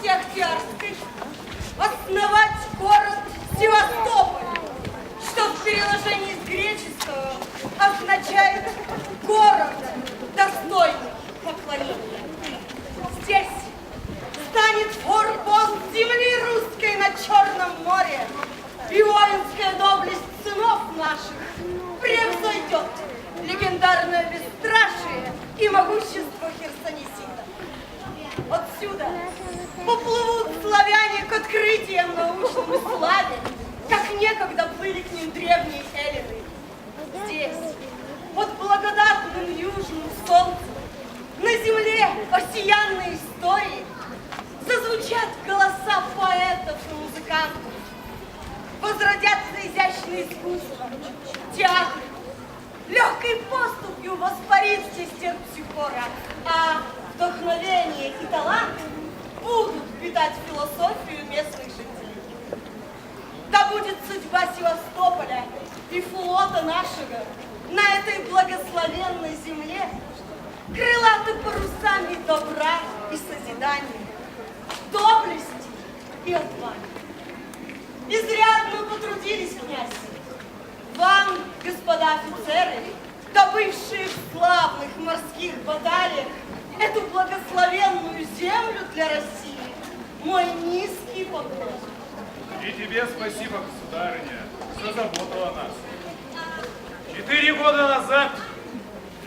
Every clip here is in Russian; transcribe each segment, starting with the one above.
Руси Октябрьской основать город Севастополь, что в переложении с греческого означает город, поплывут славяне к открытиям научным и славе, как некогда плыли к ним древние эллины. Здесь, под благодатным южным солнцем, на земле осиянной истории, зазвучат голоса поэтов и музыкантов, возродятся изящные искусства, театр, будут питать философию местных жителей. Да будет судьба Севастополя и флота нашего на этой благословенной земле крылаты парусами добра и созидания, доблести и отваги. Изрядно потрудились, князь. Вам, господа офицеры, добывшие в славных морских баталиях эту благословенную землю для России. И тебе спасибо, государыня, за заботу о нас. Четыре года назад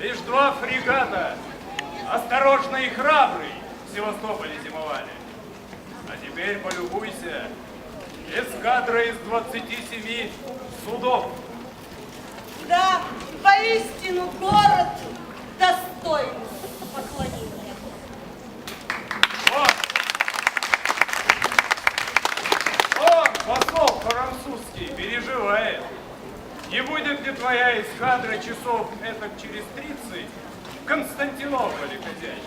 лишь два фрегата, осторожный и храбрый, в Севастополе зимовали. А теперь полюбуйся, эскадра из 27 судов. Да, поистину город французский, переживает. Не будет ли твоя эскадра часов это через 30 в Константинополе, хозяин?